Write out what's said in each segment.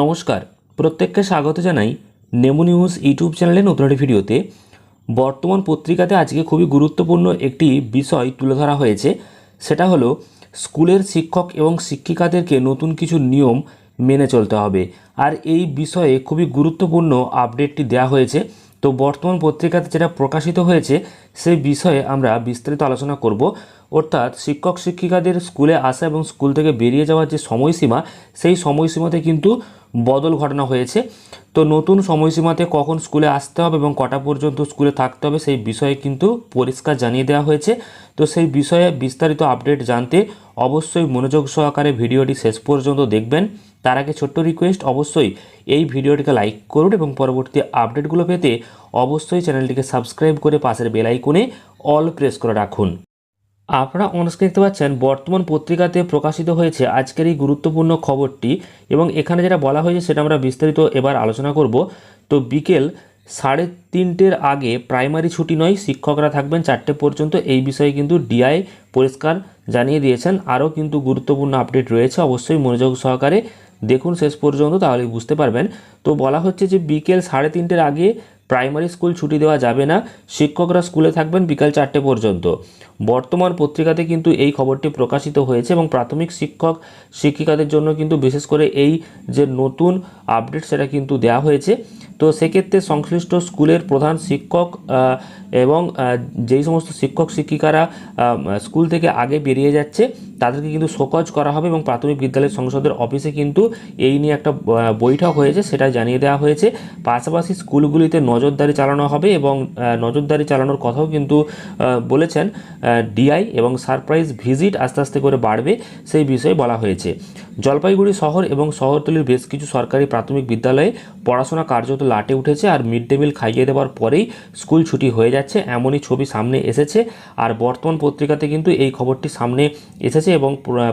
নমস্কার। প্রত্যেককে স্বাগত জানাই নেমু নিউজ ইউটিউব চ্যানেলে নতুন একটি ভিডিওতে। বর্তমান পত্রিকাতে আজকে খুবই গুরুত্বপূর্ণ একটি বিষয় তুলে ধরা হয়েছে। সেটা হলো, স্কুলের শিক্ষক এবং শিক্ষিকাদেরকে নতুন কিছু নিয়ম মেনে চলতে হবে। আর এই বিষয়ে খুবই গুরুত্বপূর্ণ আপডেটটি দেয়া হয়েছে। তো বর্তমান পত্রিকাতে যেটা প্রকাশিত হয়েছে, সেই বিষয়ে আমরা বিস্তারিত আলোচনা করব। অর্থাৎ শিক্ষক, শিক্ষিকাদের স্কুলে আসা এবং স্কুল থেকে বেরিয়ে যাওয়ার যে সময়সীমা, সেই সময়সীমাতে কিন্তু বদল ঘটনা হয়েছে। তো নতুন সময়সীমাতে কখন স্কুলে আসতে হবে এবং কটা পর্যন্ত স্কুলে থাকতে হবে, সেই বিষয়ে কিন্তু পরিষ্কার জানিয়ে দেওয়া হয়েছে। তো সেই বিষয়ে বিস্তারিত আপডেট জানতে অবশ্যই মনোযোগ সহকারে ভিডিওটি শেষ পর্যন্ত দেখবেন। তার আগে ছোট্ট রিকোয়েস্ট অবশ্যই এই ভিডিওটিকে লাইক করুন এবং পরবর্তী আপডেটগুলো পেতে অবশ্যই চ্যানেলটিকে সাবস্ক্রাইব করে পাশের বেল অল প্রেস করে রাখুন। আপনারা অনস্ক্রিন দেখতে পাচ্ছেন, বর্তমান পত্রিকাতে প্রকাশিত হয়েছে আজকের এই গুরুত্বপূর্ণ খবরটি এবং এখানে যেটা বলা হয়েছে সেটা আমরা বিস্তারিত এবার আলোচনা করব। তো বিকেল সাড়ে তিনটের আগে প্রাইমারি ছুটি নয়, শিক্ষকরা থাকবেন চারটে পর্যন্ত, এই বিষয়ে কিন্তু ডিআই পরিষ্কার জানিয়ে দিয়েছেন। আরও কিন্তু গুরুত্বপূর্ণ আপডেট রয়েছে, অবশ্যই মনোযোগ সহকারে দেখুন শেষ পর্যন্ত তাহলে বুঝতে পারবেন। তো বলা হচ্ছে যে বিকেল সাড়ে তিনটের আগে প্রাইমারি স্কুল ছুটি দেওয়া যাবে না, শিক্ষকরা স্কুলে থাকবেন বিকাল চারটে পর্যন্ত। বর্তমান পত্রিকাতে কিন্তু এই খবরটি প্রকাশিত হয়েছে এবং প্রাথমিক শিক্ষক শিক্ষিকাদের জন্য কিন্তু বিশেষ করে এই যে নতুন আপডেট, সেটা কিন্তু দেওয়া হয়েছে। তো সেক্ষেত্রে সংশ্লিষ্ট স্কুলের প্রধান শিক্ষক এবং যেই সমস্ত শিক্ষক, শিক্ষিকারা স্কুল থেকে আগে বেরিয়ে যাচ্ছে, তাদেরকে কিন্তু শোকজ করা হবে এবং প্রাথমিক বিদ্যালয় সংসদের অফিসে কিন্তু এই নিয়ে একটা বৈঠক হয়েছে, সেটা জানিয়ে দেওয়া হয়েছে। পাশাপাশি স্কুলগুলিতে নজরদারি চালানো হবে এবং নজরদারি চালানোর কথাও কিন্তু বলেছেন ডিআই এবং সারপ্রাইজ ভিজিট আস্তে আস্তে করে বাড়বে, সেই বিষয়ে বলা হয়েছে। জলপাইগুড়ি শহর এবং শহরতলির বেশ কিছু সরকারি প্রাথমিক বিদ্যালয়ে পড়াশোনা কার্যত লাটে উঠেছে আর মিড ডে মিল খাইয়ে দেওয়ার পরেই স্কুল ছুটি হয়ে যাচ্ছে, এমনই ছবি সামনে এসেছে। আর বর্তমান পত্রিকাতে কিন্তু এই খবরটি সামনে এসেছে এবং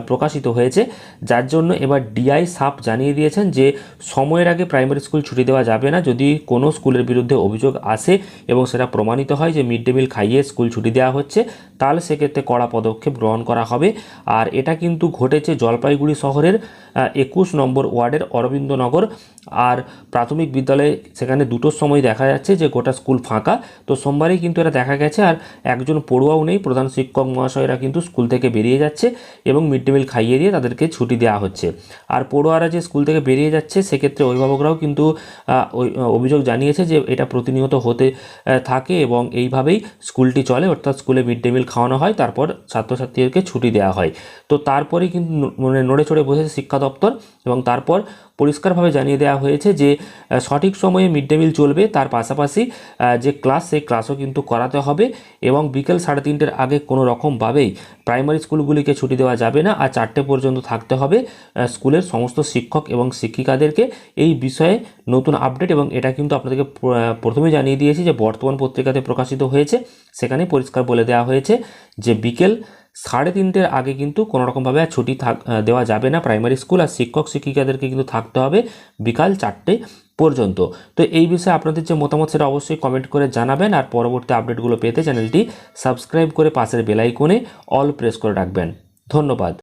প্রকাশিত হয়েছে। যার জন্য এবার ডিআই সাপ জানিয়ে দিয়েছেন যে, সময়ের আগে প্রাইমারি স্কুল ছুটি দেওয়া যাবে না যদি কোনো স্কুলের বিরুদ্ধে অভিযোগ আসে এবং সেটা প্রমাণিত হয় যে মিড ডে মিল খাইয়ে স্কুল ছুটি দেওয়া হচ্ছে, তাহলে সেক্ষেত্রে কড়া পদক্ষেপ গ্রহণ করা হবে। আর এটা কিন্তু ঘটেছে জলপাইগুড়ি শহরের একুশ নম্বর ওয়ার্ডের অরবিন্দনগর। আর প্রাথমিক বিদ্যালয়ে সেখানে দুটোর সময় দেখা যাচ্ছে যে গোটা স্কুল ফাঁকা। তো সোমবারেই কিন্তু এটা দেখা গেছে আর একজন পড়ুয়াও নেই, প্রধান শিক্ষক মহাশয়রা কিন্তু স্কুল থেকে বেরিয়ে যাচ্ছে এবং মিড ডে মিল খাইয়ে দিয়ে তাদেরকে ছুটি দেওয়া হচ্ছে। আর পড়ুয়ারা যে স্কুল থেকে বেরিয়ে যাচ্ছে, সেক্ষেত্রে অভিভাবকরাও কিন্তু অভিযোগ জানিয়েছে যে এটা প্রতিনিয়ত হতে থাকে এবং এইভাবেই স্কুলটি চলে। অর্থাৎ স্কুলে মিড ডে মিল খাওয়ানো হয়, তারপর ছাত্রছাত্রীদেরকে ছুটি দেওয়া হয়। তো তারপরেই কিন্তু মানে নড়ে চড়ে বসেছে শিক্ষা দপ্তর এবং তারপর পরিষ্কারভাবে জানিয়ে দেওয়া হয়েছে যে সঠিক সময়ে মিড ডে মিল চলবে। তার পাশাপাশি যে ক্লাস, সেই ক্লাসও কিন্তু করাতে হবে এবং বিকেল সাড়ে তিনটের আগে কোনো রকমভাবেই প্রাইমারি স্কুলগুলিকে ছুটি দেওয়া যাবে না আর চারটে পর্যন্ত থাকতে হবে স্কুলের সমস্ত শিক্ষক এবং শিক্ষিকাদেরকে। এই বিষয়ে নতুন আপডেট এবং এটা কিন্তু আপনাদেরকে প্রথমে জানিয়ে দিয়েছি যে, বর্তমান পত্রিকাতে প্রকাশিত হয়েছে। সেখানে পরিষ্কার বলে দেওয়া হয়েছে যে, বিকেল সাড়ে তিনটের আগে কিন্তু কোনো রকমভাবে আর ছুটি থাক দেওয়া যাবে না। প্রাইমারি স্কুল আর শিক্ষক, শিক্ষিকাদেরকে কিন্তু থাকতে হবে বিকাল চারটে পর্যন্ত। তো এই বিষয়ে আপনাদের যে মতামত সেটা অবশ্যই কমেন্ট করে জানাবেন আর পরবর্তী আপডেটগুলো পেতে চ্যানেলটি সাবস্ক্রাইব করে পাশের বেলাইকনে অল প্রেস করে রাখবেন। ধন্যবাদ।